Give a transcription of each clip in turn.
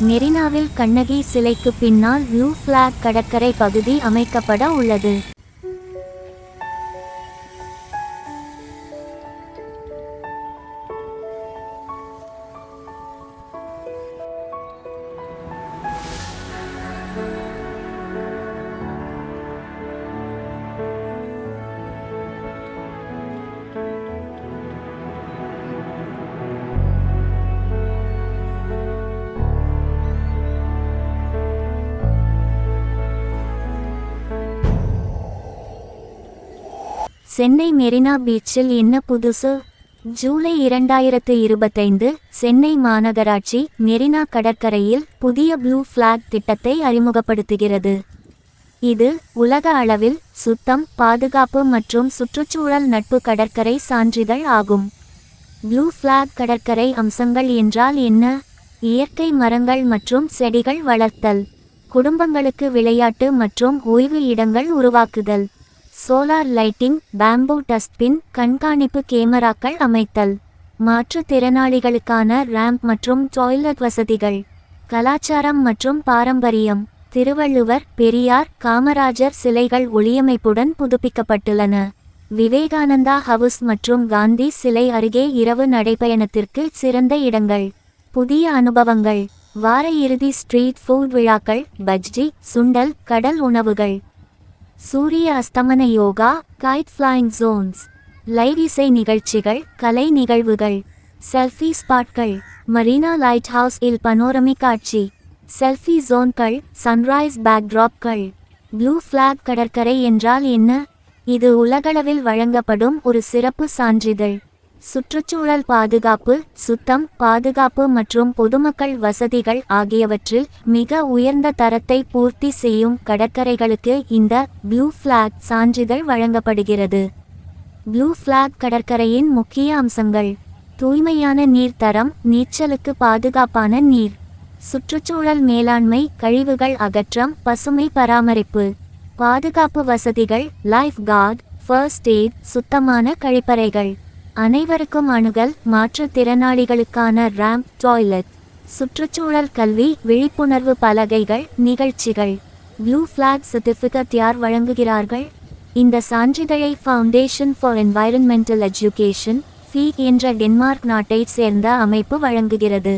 மெரினாவில் கண்ணகி சிலைக்கு பின்னால் ப்ளூ ஃபிளாக் கடற்கரை பகுதி அமைக்கப்பட உள்ளது. சென்னை மெரினா பீச்சில் என்ன புதுசு? ஜூலை இரண்டாயிரத்து இருபத்தைந்து சென்னை மாநகராட்சி மெரினா கடற்கரையில் புதிய ப்ளூ ஃபிளாக் திட்டத்தை அறிமுகப்படுத்துகிறது. இது உலக அளவில் சுத்தம் பாதுகாப்பு மற்றும் சுற்றுச்சூழல் நட்பு கடற்கரை சான்றிதழ் ஆகும். ப்ளூ ஃபிளாக் கடற்கரை அம்சங்கள் என்றால் என்ன? இயற்கை மரங்கள் மற்றும் செடிகள் வளர்த்தல் குடும்பங்களுக்கு விளையாட்டு மற்றும் ஓய்வு இடங்கள் உருவாக்குதல். சோலார் லைட்டிங் பேம்பூ டஸ்ட்பின் கண்காணிப்பு கேமராக்கள் அமைத்தல். மாற்றுத்திறனாளிகளுக்கான ரேம்ப் மற்றும் டாய்லெட் வசதிகள். கலாச்சாரம் மற்றும் பாரம்பரியம். திருவள்ளுவர் பெரியார் காமராஜர் சிலைகள் ஒளியமைப்புடன் புதுப்பிக்கப்பட்டுள்ளன. விவேகானந்தா ஹவுஸ் மற்றும் காந்தி சிலை அருகே இரவு நடைபயணத்திற்கு சிறந்த இடங்கள். புதிய அனுபவங்கள். வார இறுதி ஸ்ட்ரீட் ஃபுட் விழாக்கள் பஜ்ஜி சுண்டல் கடல் உணவுகள். சூரிய அஸ்தமன yoga kite flying zones live இசை நிகழ்ச்சிகள் கலை நிகழ்வுகள் செல்ஃபி ஸ்பாட்கள் மரீனா லைட் ஹவுஸ் இல் பனோரமி காட்சி செல்ஃபி ஜோன்கள் சன்ரைஸ் பேக்ட்ராப்கள் ப்ளூ ஃப்ளாக் கடற்கரை என்றால் என்ன? இது உலகளவில் வழங்கப்படும் ஒரு சிறப்பு சான்றிதழ். சுற்றுச்சூழல் பாதுகாப்பு சுத்தம் பாதுகாப்பு மற்றும் பொதுமக்கள் வசதிகள் ஆகியவற்றில் மிக உயர்ந்த தரத்தை பூர்த்தி செய்யும் கடற்கரைகளுக்கு இந்த ப்ளூ ஃபிளாக் சான்றிதழ் வழங்கப்படுகிறது. ப்ளூ ஃபிளாக் கடற்கரையின் முக்கிய அம்சங்கள். தூய்மையான நீர் தரம் நீச்சலுக்கு பாதுகாப்பான நீர். சுற்றுச்சூழல் மேலாண்மை கழிவுகள் அகற்றம் பசுமை பராமரிப்பு. பாதுகாப்பு வசதிகள் லைஃப் கார்டு ஃபர்ஸ்ட் எய்ட் சுத்தமான கழிப்பறைகள். அனைவருக்கும் அணுகல் மாற்றுத்திறனாளிகளுக்கான ரேம்ப் டாய்லெட் சுற்றுச்சூழல் கல்வி விழிப்புணர்வு பலகைகள் நிகழ்ச்சிகள். ப்ளூ ஃபிளாக் சர்டிஃபிகேட் யார் வழங்குகிறார்கள்? இந்த சான்றிதழை ஃபவுண்டேஷன் ஃபார் என்வாயரன்மெண்டல் எஜுகேஷன் ஃபி என்ற டென்மார்க் நாட்டைச் சேர்ந்த அமைப்பு வழங்குகிறது.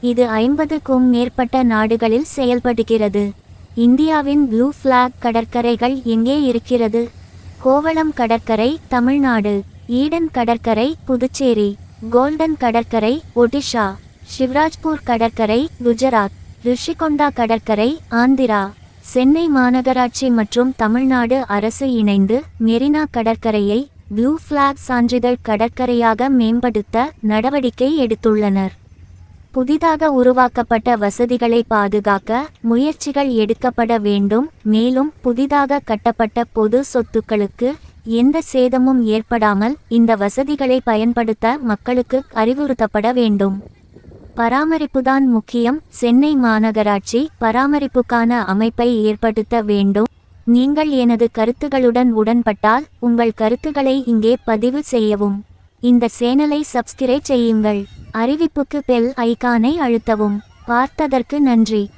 இது ஐம்பதுக்கும் மேற்பட்ட நாடுகளில் செயல்படுகிறது. இந்தியாவின் ப்ளூ ஃபிளாக் கடற்கரைகள் எங்கே இருக்கிறது? கோவளம் கடற்கரை தமிழ்நாடு. ஈடன் கடற்கரை புதுச்சேரி. கோல்டன் கடற்கரை ஒடிஷா. சிவராஜ்பூர் கடற்கரை குஜராத். ரிஷிகொண்டா கடற்கரை ஆந்திரா. சென்னை மாநகராட்சி மற்றும் தமிழ்நாடு அரசு இணைந்து மெரினா கடற்கரையை ப்ளூ ஃபிளாக் சான்றிதழ் கடற்கரையாக மேம்படுத்த நடவடிக்கை எடுத்துள்ளனர். புதிதாக உருவாக்கப்பட்ட வசதிகளை பாதுகாக்க முயற்சிகள் எடுக்கப்பட வேண்டும். மேலும் புதிதாக கட்டப்பட்ட பொது சொத்துக்களுக்கு எந்த சேதமும் ஏற்படாமல் இந்த வசதிகளை பயன்படுத்த மக்களுக்கு அறிவுறுத்தப்பட வேண்டும். பராமரிப்புதான் முக்கியம். சென்னை மாநகராட்சி பராமரிப்புக்கான அமைப்பை ஏற்படுத்த வேண்டும். நீங்கள் எனது கருத்துகளுடன் உடன்பட்டால் உங்கள் கருத்துக்களை இங்கே பதிவு செய்யவும். இந்த சேனலை சப்ஸ்கிரைப் செய்யுங்கள். அறிவிப்புக்கு பெல் ஐகானை அழுத்தவும். பார்த்ததற்கு நன்றி.